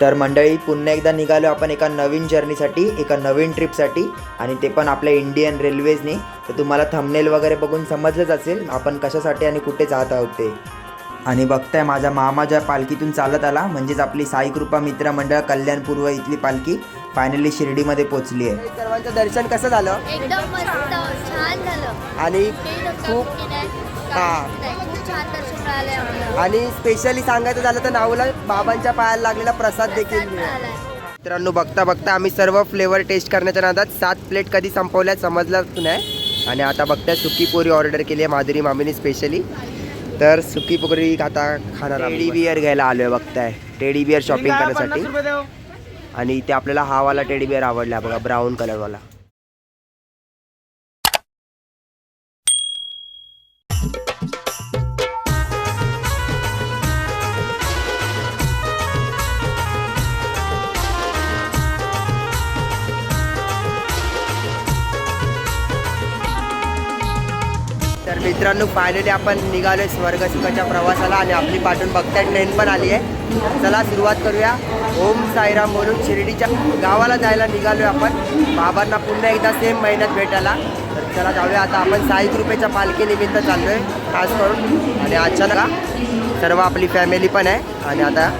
तर मंडळी पुन्हा एकदा निघालो आपण एका नवीन जर्नीसाठी एका नवीन ट्रिपसाठी आणि ते पण आपल्या इंडियन रेल्वेजनी तर तुम्हाला थंबनेल वगैरे बघून समजलंच असेल आपण कशासाठी आणि कुठे जात आहोत ते. आणि बघताय माझा मामा ज्या पालखीतून चालत आला म्हणजेच आपली साई कृपा मित्र मंडळ कल्याण पूर्व इथली पालखी फायनली शिर्डीमध्ये पोचली आहे. सर्वांचं दर्शन कसं झालं? एकदम मस्त छान झालं. आणि खूप हा. काहीच नाही. खूप छान दर्शन मिळालंय आम्हाला आणि स्पेशली सांगायचं झालं तर नावला बाबांच्या पायाला लागलेला प्रसाद देखील प्रसाद मिळाला मिळालाय. मित्रांनो बघता बघता आम्ही सर्व फ्लेवर टेस्ट करण्याच्या नादात सात प्लेट कधी संपवल्या समजलाच नाही आणि आता बघताय सुकी पोरी ऑर्डर केली आहे माधुरी मामीने स्पेशली तर सुकी पोरी आता खाणार टेडी बिअर घ्यायला आलो आहे बघताय टेडी बिअर शॉपिंग करण्यासाठी आणि इथे आपल्याला हा वाला टेडी बिअर आवडला बघा ब्राऊन कलरवाला मित्रांनो फायनली आपण निघालो स्वर्ग सुखाच्या प्रवासाला आणि आपली पाठून बघताय ट्रेन पण आली आहे. चला सुरुवात करूया. ओम साईराम बोलून शिर्डीच्या गावाला जायला निघालोय आपण. बाबांना पुन्हा एकदा सेम महिन्यात भेटायला. तर चला जाऊया. आता आपण साई कृपेच्या पालखीनिमित्त आहे खास करून. आणि अचानक सर्व आपली फॅमिली पण आहे. आणि आता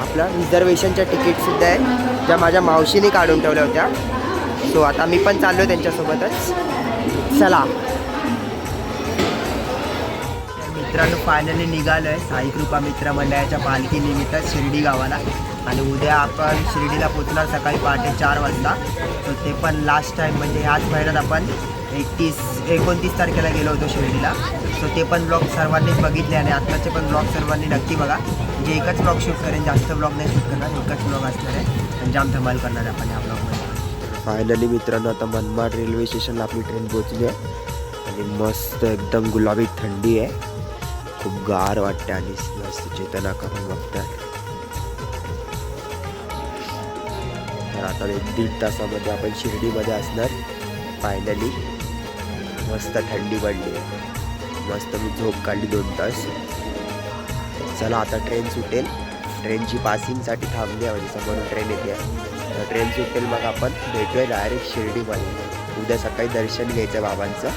आपलं रिझर्वेशनच्या तिकीटसुद्धा आहे ज्या माझ्या मावशीने काढून ठेवल्या होत्या. सो आता मी पण चाललो त्यांच्यासोबतच. चला. मित्रांनो फायनली निघालो आहे साई कृपा मित्र मंडळाच्या पालखीनिमित्त शिर्डी गावाला. आणि उद्या आपण शिर्डीला पोचणार सकाळी पहाटे चार वाजता. तर ते पण लास्ट टाईम म्हणजे ह्याच महिन्यात आपण एकतीस एकोणतीस तारखेला गेलो होतो शिर्डीला. सो ते पण ब्लॉग सर्वांनीच बघितले आणि आत्ताचे पण ब्लॉग सर्वांनी नक्की बघा. म्हणजे एकच ब्लॉग शूट करेन जास्त ब्लॉग नाही शूट करणार एकच ब्लॉग असणार आहे. आणि जाम धमाल करणार आहे आपण या ब्लॉगमध्ये फायनली मित्रांनो आता मनमाड रेल्वे स्टेशनला आपली ट्रेन पोहोचली आहे. आणि मस्त एकदम गुलाबी थंडी आहे. खूप गार वाटते आणि मस्त चेतना करून बघतात तर आता एक दीड तासामध्ये आपण शिर्डीमध्ये असणार. फायनली मस्त थंडी पडली. मस्त मी झोप काढली दोन तास. चला आता ट्रेन सुटेल. ट्रेनची पासिंगसाठी थांबली आहे म्हणजे समोरून ट्रेन येते. तर ट्रेन सुटेल मग आपण भेटूया डायरेक्ट शिर्डीमध्ये. उद्या सकाळी दर्शन घ्यायचं बाबांचं.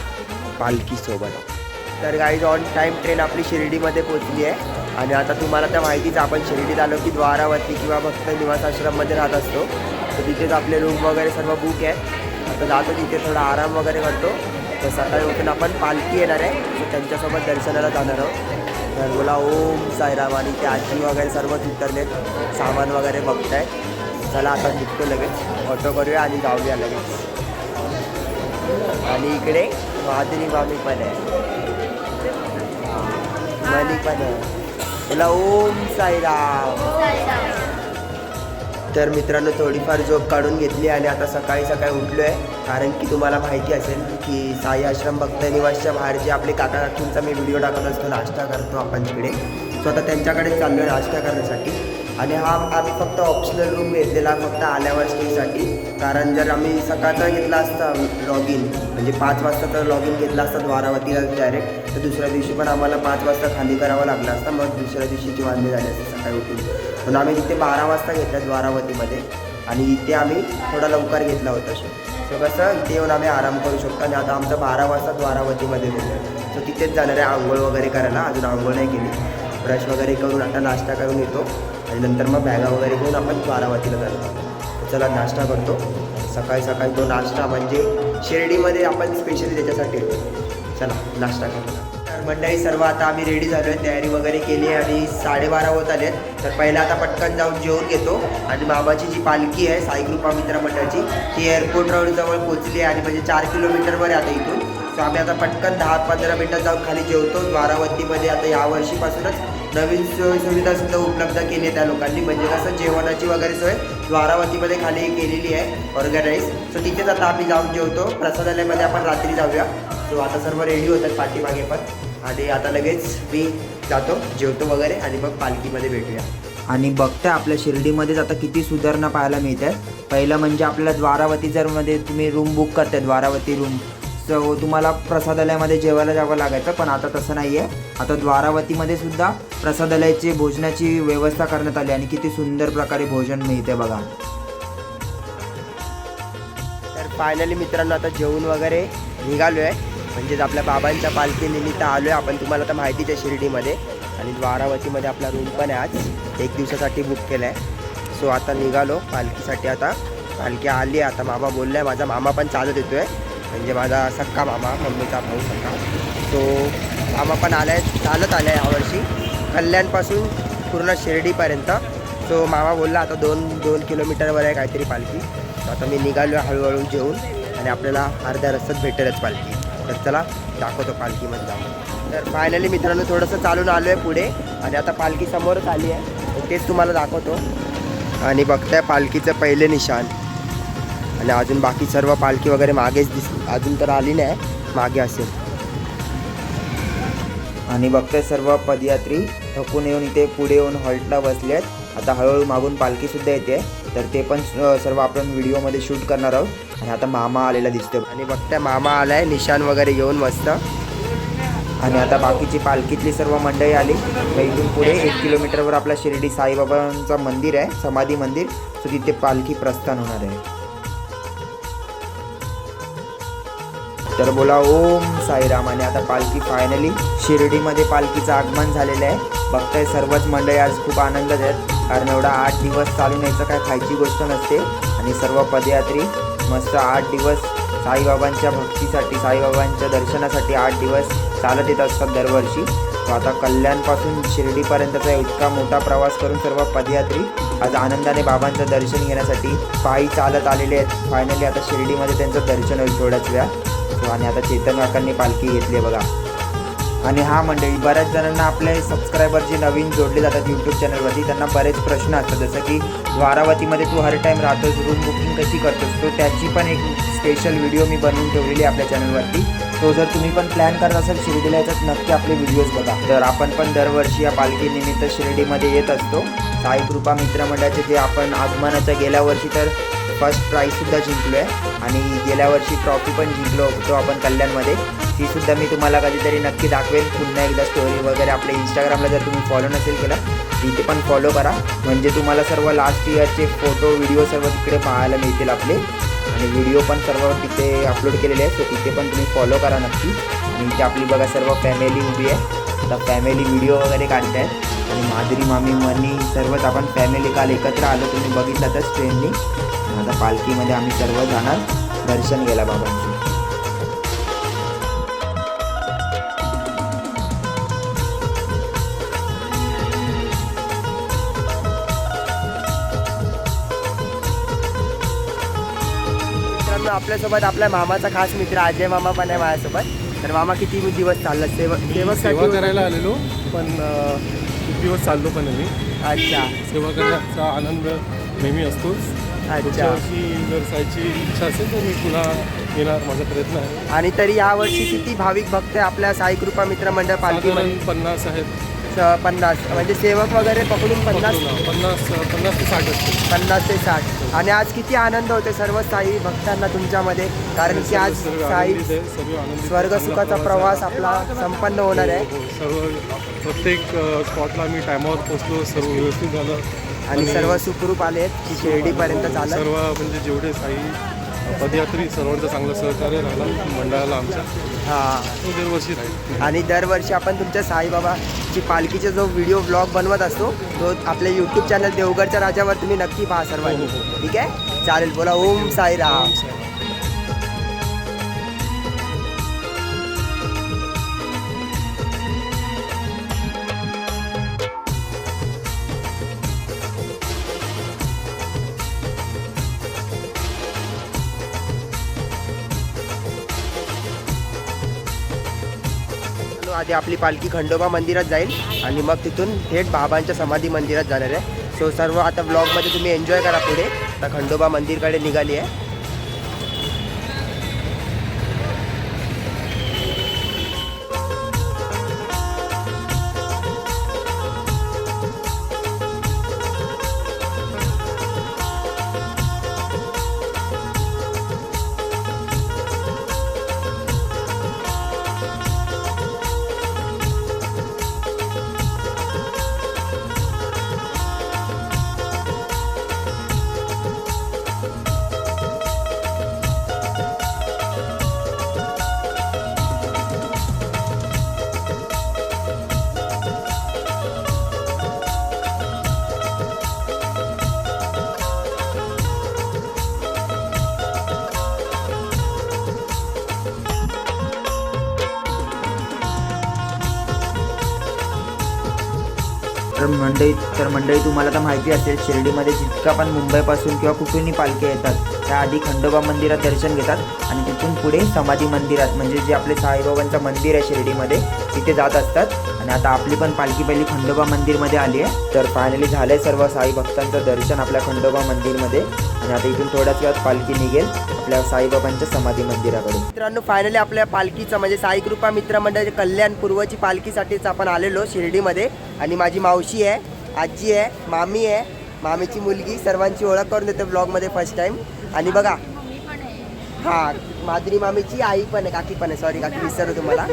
पालखीसोबत तर गाईज ऑन टाईम ट्रेन आपली शिर्डीमध्ये पोचली आहे. आणि आता तुम्हाला त्या माहितीच आपण शिर्डीत आलो की द्वारावरती किंवा भक्त निवासाश्रममध्ये राहत असतो. तर तिथेच आपले रूम वगैरे सर्व बुक आहे. आता जातो तिथे थोडा आराम वगैरे करतो. तर सकाळी उठून आपण पालखी येणार आहे. तर त्यांच्यासोबत दर्शनाला जाणार आहोत. तर बोला ओम साईराम आणि ते आजी वगैरे सर्व उतरलेत. सामान वगैरे बघताय. चला आता निघतो लगेच. ऑटो करूया आणि जाऊया लगेच. आणि इकडे महादेवी मामी पण आहे. मनी पण आहे ओम साईराम तर मित्रांनो थोडीफार झोप काढून घेतली आणि आता सकाळी सकाळी उठलो आहे कारण की तुम्हाला माहिती असेल की साई आश्रम भक्त निवासच्या बाहेर जे आपले काका काकींचा मी व्हिडिओ टाकत असतो नाश्ता करतो आपण तिकडे. सो आता त्यांच्याकडे चाललो आहे नाश्ता करण्यासाठी. आणि हा आम्ही फक्त ऑप्शनल रूम घेतलेला फक्त आल्यावर स्टेसाठी कारण जर आम्ही सकाळचा घेतला असता लॉग इन म्हणजे पाच वाजता तर लॉग इन घेतला असता द्वारावतीला डायरेक्ट तर दुसऱ्या दिवशी पण आम्हाला पाच वाजता खाली करावं लागलं असतं मग दुसऱ्या दिवशीची वांदे झाले असते सकाळी उठून. म्हणून आम्ही तिथे बारा वाजता घेतला द्वारावतीमध्ये आणि इथे आम्ही थोडा लवकर घेतला होता शो सो कसं इथे येऊन आम्ही आराम करू शकतो आणि आता आमचं बारा वाजता द्वारावतीमध्ये होतं. सो तिथेच जाणार आहे आंघोळ वगैरे करायला अजून आंघोळ नाही केली. ब्रश वगैरे करून आता नाश्ता करून येतो. आणि नंतर मग बॅगा वगैरे घेऊन आपण द्वारावतीला जातो. चला नाश्ता करतो. सकाळी सकाळी तो नाश्ता म्हणजे शिर्डीमध्ये आपण स्पेशली त्याच्यासाठी येतो. चला नाश्ता करतो. तर मंडळी सर्व आता आम्ही रेडी झालो आहे. तयारी वगैरे केली आहे आणि साडेबारा होत आले तर पहिला आता पटकन जाऊन जेवून घेतो. आणि बाबाची जी पालखी आहे साई कृपा मित्र मंडळाची ती एअरपोर्ट रोडजवळ पोहोचली आहे आणि म्हणजे चार किलोमीटरवर आहे आता इथून. सो आम्ही आता पटकन दहा पंधरा मिनटं जाऊन खाली जेवतो. द्वारावतीमध्ये आता यावर्षीपासूनच नवीन सोय सुविधा सुद्धा उपलब्ध केली आहे त्या लोकांनी. म्हणजे कसं जेवणाची वगैरे सोय द्वारावतीमध्ये खाली केलेली आहे ऑर्गनाईज सो तिथेच आता आम्ही जाऊन जेवतो. प्रसादालयामध्ये आपण रात्री जाऊया. सो आता सर्व रेडी होतात पाठीमागे पण. आणि आता लगेच मी जातो जेवतो वगैरे आणि मग पालखीमध्ये भेटूया. आणि बघताय आपल्या शिर्डीमध्येच आता किती सुधारणा पाहायला मिळत आहेत. पहिलं म्हणजे आपल्याला द्वारावती जर मध्ये तुम्ही रूम बुक करताय द्वारावती रूम सो तुम्हाला प्रसादालयामध्ये जेवायला जावं लागायचं पण आता तसं नाही आहे आता द्वारावतीमध्ये सुद्धा प्रसादालयाची भोजनाची व्यवस्था करण्यात आली आणि किती सुंदर प्रकारे भोजन मिळते बघा. तर फायनली मित्रांनो आता जेवण वगैरे निघालो आहे म्हणजेच आपल्या बाबांच्या पालखीनिमित्त आलो आहे आपण तुम्हाला आता माहितीच आहे शिर्डीमध्ये. आणि द्वारावतीमध्ये आपला रूम पण आहे आज. एक दिवसासाठी बुक केला आहे सो आता निघालो. पालखीसाठी आता पालखी आली आहे. आता मामा बोलला आहे माझा मामा पण चालत येतो आहे म्हणजे माझा सक्का मामा मम्मीचा भाऊ सक्का. सो मामा पण आला आहे चालत आला आहे यावर्षी. कल्याणपासून पूर्ण शिर्डीपर्यंत. सो मामा बोलला आता दोन दोन किलोमीटरवर आहे काहीतरी पालखी. तर आता मी निघालो आहे हळूहळू जेवून आणि आपल्याला अर्ध्या रस्त्यात भेटेलच पालखी. तर चला दाखवतो पालखीमध्ये जाऊन. तर फायनली मित्रांनो थोडंसं चालून आलो आहे पुढे. आणि आता पालखी समोरच आली आहे. तेच तुम्हाला दाखवतो. आणि बघताय पालखीचं पहिले निशाण. आणि अजून बाकी सर्व पालखी वगैरे मागेच दिस अजून तर आली नाही मागे असेल. आणि बघतोय सर्व पदयात्री थकून येऊन इथे पुढे येऊन हॉल्टला बसले आहेत आता हळूहळू मागून पालखीसुद्धा येते. तर ते पण सर्व आपण व्हिडिओमध्ये शूट करणार आहोत. आणि आता मामा आलेला दिसतो आणि बघताय मामा आलाय निशाण वगैरे येऊन मस्त. आणि आता बाकीची पालखीतली सर्व मंडळी आली. तर इथून पुढे एक किलोमीटरवर आपला शिर्डी साईबाबांचं मंदिर आहे समाधी मंदिर. सो तिथे पालखी प्रस्थान होणार आहे. तर बोला ओम साईराम आणि आता पालखी फायनली शिर्डीमध्ये पालखीचं आगमन झालेलं आहे. बघताय सर्वच मंडळी आज खूप आनंदात आहेत कारण एवढा आठ दिवस चालून यायचं काय खायची गोष्ट नसते. आणि सर्व पदयात्री मस्त आठ दिवस साईबाबांच्या भक्तीसाठी साईबाबांच्या दर्शनासाठी आठ दिवस चालत येत असतात दरवर्षी. तो आता कल्याणपासून शिर्डीपर्यंतचा इतका मोठा प्रवास करून सर्व पदयात्री आज आनंदाने बाबांचं दर्शन घेण्यासाठी पायी चालत आलेले आहेत. फायनली आता शिर्डीमध्ये त्यांचं दर्शन होईल थोड्याच वेळा असतो आणि आता चेतन काकांनी पालखी घेतली आहे बघा. आणि हा मंडळी बऱ्याच जणांना आपले सबस्क्रायबर जे नवीन जोडले जातात यूट्यूब चॅनलवरती त्यांना बरेच प्रश्न असतात. जसं की द्वारावतीमध्ये तू हर टाईम राहतोस रूम बुकिंग कशी करतोस तो त्याची पण एक स्पेशल व्हिडिओ मी बनवून ठेवलेली आपल्या चॅनलवरती तो जर तुम्ही पण प्लॅन करत असाल शिर्डीला याच्यात नक्की आपले व्हिडिओज बघा. तर आपण पण दरवर्षी या पालखीनिमित्त शिर्डीमध्ये येत असतो. साई कृपा मित्रमंडळाचे जे आपण आगमनाच्या गेल्या वर्षी तर फर्स्ट प्राईजसुद्धा जिंकलो आहे आणि गेल्या वर्षी ट्रॉफी पण जिंकलो होतो आपण कल्याणमध्ये. तीसुद्धा मी तुम्हाला कधीतरी नक्की दाखवेन पुन्हा एकदा स्टोरी वगैरे आपल्या इंस्टाग्रामला जर तुम्ही फॉलो नसेल केला तिथे पण फॉलो करा. म्हणजे तुम्हाला सर्व लास्ट इयरचे फोटो व्हिडिओ सर्व तिकडे पाहायला मिळतील आपले. आणि व्हिडिओ पण सर्व तिथे अपलोड केलेले आहेत. तर तिथे पण तुम्ही फॉलो करा नक्की. आणि इथे आपली बघा सर्व फॅमिली उभी आहे. आता फॅमिली व्हिडिओ वगैरे काढतायत आणि माधुरी मामी मनी सर्वच आपण फॅमिली काल एकत्र आलो. तुम्ही बघितलातच ट्रेननी आता पालखीमध्ये आम्ही सर्व जाणार दर्शन गेला बाबांचं. आपल्यासोबत आपल्या मामाचा खास मित्र अजय मामा पण आहे माझ्यासोबत. तर मामा किती दिवस चालला? सेवा सेवकसाठी करायला आलेलो पण खूप दिवस चाललो पण आम्ही अच्छा. सेवा करण्याचा आनंद नेहमी असतोच. अच्छा. पुढच्या वर्षी जर जायची इच्छा असेल तर मी पुन्हा येणार माझा प्रयत्न आहे. आणि तरी यावर्षी किती भाविक भक्त आपल्या साईकृपा मित्र मंडळ पालखीमध्ये साधारण पन्नास आहेत. स- पन्नास. म्हणजे सेवक वगैरे पकडून पन्नास? पकडून, पन्नास पन्नास ते साठ असतील. पन्नास ते साठ. आणि आज किती आनंद होते सर्व साई भक्तांना तुमच्यामध्ये? कारण की आज सर्व साई आनंदित आहे, सर्व आनंदित आहे. स्वर्गसुखाचा चांगला प्रवास आहे. आपला संपन्न होणार आहे. हो, हो. सर्व प्रत्येक स्पॉटला आम्ही टायमावर पोहोचलो सर्व व्यवस्थित झालं. आणि सर्व सुखरूप आले आहेत की शिर्डीपर्यंत चालत. सर्व म्हणजे जेवढे साई पदयात्री सर्वांचं चांगलं सहकार्य राहिलं मंडळाला आमच्या. हां. दरवर्षी राहील. आणि दरवर्षी आपण तुमच्या साईबाबाची पालखीचा जो व्हिडिओ ब्लॉग बनवत असतो तो आपल्या यूट्यूब चॅनल देवगडच्या राजावर तुम्ही नक्की पहा सर्वांनी. हो, हो, हो. ठीक आहे? चालेल बोला. ओम साईराम. आधी आपली पालखी खंडोबा मंदिरात जाईल आणि मग तिथून थेट बाबांच्या समाधी मंदिरात जाणार आहे. सो सर्व आता ब्लॉगमध्ये तुम्ही एन्जॉय करा पुढे. आता खंडोबा मंदिरकडे निघाली आहे. तर मंडळी तुम्हाला तर माहिती असेल शिर्डीमध्ये जितका पण मुंबईपासून किंवा कुठूनही पालखी येतात त्या आधी खंडोबा मंदिरात दर्शन घेतात आणि तिथून पुढे समाधी मंदिरात म्हणजे जे आपले साईबाबांचं मंदिर आहे शिर्डीमध्ये तिथे जात असतात. आणि आता आपली पण पालखी पहिली खंडोबा मंदिरमध्ये आली आहे. तर फायनली झालं आहे सर्व साई भक्तांचं दर्शन आपल्या खंडोबा मंदिरमध्ये. आणि आता इथून थोड्याच वेळात पालखी निघेल आपल्या साईबाबांच्या समाधी मंदिराकडे मित्रांनो फायनली आपल्या पालखीचं म्हणजे साई कृपा मित्र कल्याण पूर्वची पालखीसाठीच आपण आलेलो शिर्डीमध्ये. आणि माझी मावशी आहे. आजी आहे मामी आहे मामीची मुलगी सर्वांची ओळख करून देते ब्लॉगमध्ये फर्स्ट टाइम आणि बघा हा माधुरी मामीची आई पण आहे काकी पण आहे सॉरी काकी विसरलो तुम्हाला.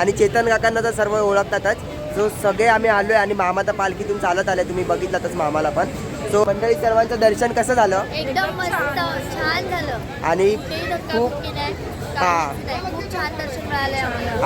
आणि चेतन काकांना तर सर्व ओळखतातच. सो सगळे आम्ही आलोय आणि मामा तर पालखीतून चालत आले तुम्ही बघितलातच मामाला पण. सो मंडळी सर्वांचं दर्शन कसं झालं? एकदम मस्त छान झालं. आणि खूप हा.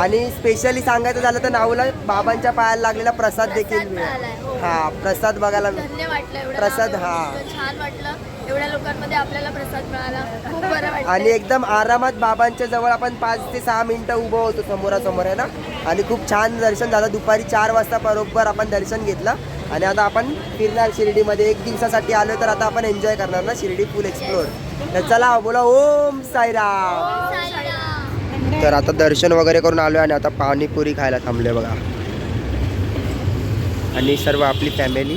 आणि स्पेशली सांगायचं झालं तर नावला बाबांच्या पायाला लागलेला प्रसाद देखील. मिळाला. हा प्रसाद बघायला धन्य वाटलं एवढं प्रसाद, नाव हा. छान वाटलं. एवढ्या लोकांमध्ये आपल्याला प्रसाद मिळाला. खूप बरं वाटलं. आणि एकदम आरामात बाबांच्या जवळ आपण पाच ते सहा मिनिटं उभं होतो समोरासमोर आहे ना? आणि खूप छान दर्शन झालं. दुपारी चार वाजता बरोबर आपण दर्शन घेतलं. आणि आता आपण फिरणार शिर्डीमध्ये. एक दिवसासाठी आलो तर आता आपण एन्जॉय करणार ना शिर्डी फुल एक्सप्लोर तर चला बोला ओम साईराम. तर आता दर्शन वगैरे करून आलो आणि आता पाणीपुरी खायला थांबले बघा. आणि सर्व आपली फॅमिली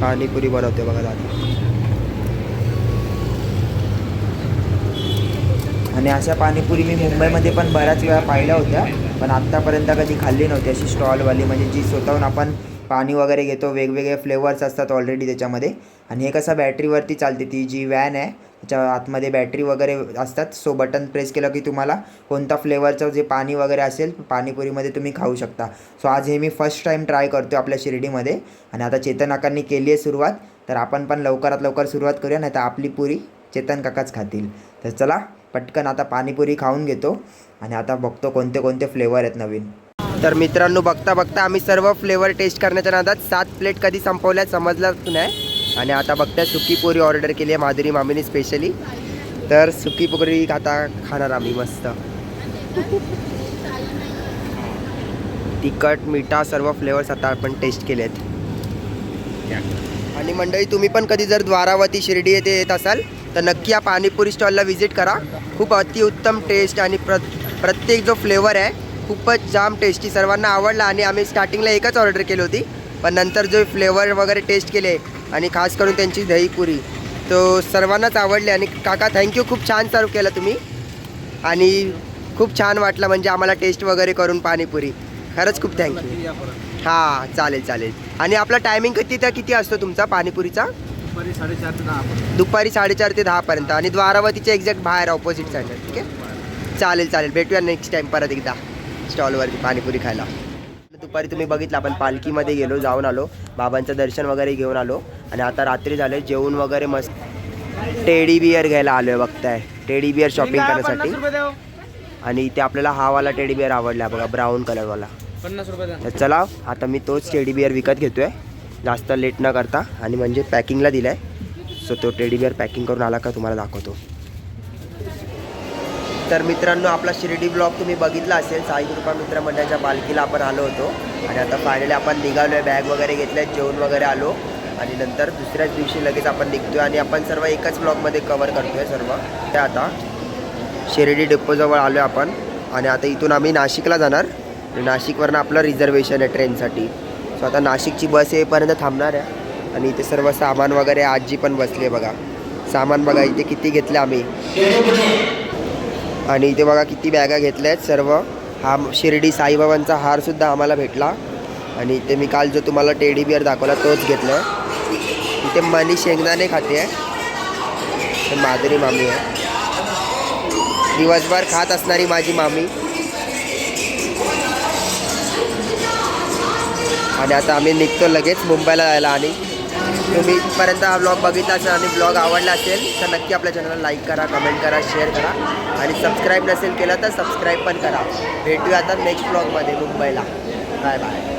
पाणीपुरी बनवते बघा दादा. आणि अशा पाणीपुरी मी मुंबईमध्ये पण बऱ्याच वेळा पाहिल्या होत्या पण आत्तापर्यंत कधी खाल्ली नव्हती. अशी स्टॉलवाली म्हणजे जी स्वतःहून आपण पाणी वगैरे घेतो वेगवेगळे फ्लेवर्स असतात ऑलरेडी त्याच्यामध्ये. आणि हे कसं बॅटरीवरती चालते ती जी वॅन आहे च्या आतमध्ये बॅटरी वगैरे असतात सो बटन प्रेस केलं की तुम्हाला कोणता फ्लेवरचं जे पाणी वगैरे असेल पाणीपुरीमध्ये तुम्ही खाऊ शकता. सो आज हे मी फर्स्ट टाईम ट्राय करतो आपल्या शिर्डीमध्ये. आणि आता चेतन काकांनी केली आहे सुरुवात. तर आपण पण लवकरात लवकर सुरुवात करूया नाही तर आपली पुरी चेतन काकाच खातील. तर चला पटकन आता पाणीपुरी खाऊन घेतो. आणि आता बघतो कोणते कोणते फ्लेवर आहेत नवीन. तर मित्रांनो बघता बघता आम्ही सर्व फ्लेवर टेस्ट करण्याच्या नादात सात प्लेट कधी संपवल्या समजलाच नाही. आणि आता बघता सुकी पोरी ऑर्डर केली आहे माधुरी मामीने स्पेशली तर सुकी पोरी आता खाणार आम्ही मस्त. तिखट मिठा सर्व फ्लेवर्स आता आपण टेस्ट केले आहेत. आणि मंडळी तुम्ही पण कधी जर द्वारावती शिर्डी येथे येत असाल तर नक्की या पाणीपुरी स्टॉलला व्हिजिट करा. खूप अतिउत्तम टेस्ट आणि प्र प्रत्येक जो फ्लेवर आहे खूपच जाम टेस्टी सर्वांना आवडला आणि आम्ही स्टार्टिंगला एकच ऑर्डर केली होती. पण नंतर जो फ्लेवर वगैरे टेस्ट केले आणि खास करून त्यांची दहीपुरी. तो सर्वांनाच आवडले आणि काका थँक्यू खूप छान सर्व केलं तुम्ही. आणि खूप छान वाटलं म्हणजे आम्हाला टेस्ट वगैरे करून पाणीपुरी. खरंच खूप थँक्यू हां चालेल चालेल. आणि आपला टायमिंग किती तर किती असतो तुमचा पाणीपुरीचा? दुपारी साडेचार ते दहापर्यंत आणि द्वारावतीच्या एक्झॅक्ट बाहेर ऑपोजिट साईडला ठीक आहे? चालेल चालेल. भेटूया नेक्स्ट टाइम परत एकदा. स्टॉलवरती पाणीपुरी खायला. दुपारी तुम्ही बघितलं आपण पालखीमध्ये गेलो जाऊन आलो बाबांचं दर्शन वगैरे घेऊन आलो आणि आता रात्री झालं जेवण वगैरे मस्त. टेडी बियर घ्यायला आलो आहे बघताय. टेडी बियर शॉपिंग करण्यासाठी. आणि इथे आपल्याला हा वाला टेडी बियर आवडला बघा ब्राऊन कलरवाला. पन्नास रुपये चला आता मी तोच टेडी बिअर विकत घेतो आहे जास्त लेट न करता आणि म्हणजे पॅकिंगला दिला आहे सो तो टेडी बिअर पॅकिंग करून आला का तुम्हाला दाखवतो. तर मित्रांनो आपला शिर्डी ब्लॉग तुम्ही बघितला असेल साई कृपा मित्र मंडळाच्या पालखीला आपण आलो होतो. आणि आता फायनली आपण निघालो आहे बॅग वगैरे घेतल्या जेवण वगैरे आलो. आणि नंतर दुसऱ्याच दिवशी लगेच आपण निघतोय आणि आपण सर्व एकाच ब्लॉगमध्ये कवर करतोय सर्व. ते आता शिर्डी डेपोजवळ आलो आहे आपण. आणि आता इथून आम्ही नाशिकला जाणार. नाशिकवरनं आपलं रिझर्वेशन आहे ट्रेनसाठी सो आता नाशिकची बस येईपर्यंत थांबणार आहे. आणि इथे सर्व सामान वगैरे आजी पण बसली आहे बघा. सामान बघा इथे किती घेतलं आम्ही. आणि इथे बघा किती बॅगा घेतल्या आहेत सर्व. हा शिर्डी साईबाबांचा हारसुद्धा आम्हाला भेटला. आणि इथे मी काल जो तुम्हाला टेडी बिअर दाखवला तोच घेतला आहे इथे मनी शेंगदाणे खाते आहे. माधुरी मामी आहे. दिवसभर खात असणारी माझी मामी. आणि आता आम्ही निघतो लगेच मुंबईला जायला आणि तुम्ही इथपर्यंत हा ब्लॉग बघितला असेल आणि ब्लॉग आवडला असेल तर नक्की आपल्या चॅनलला लाईक करा कमेंट करा शेअर करा. आणि सबस्क्राईब नसेल केलं तर सबस्क्राईब पण करा. भेटूया आता नेक्स्ट ब्लॉगमध्ये मुंबईला. Bye bye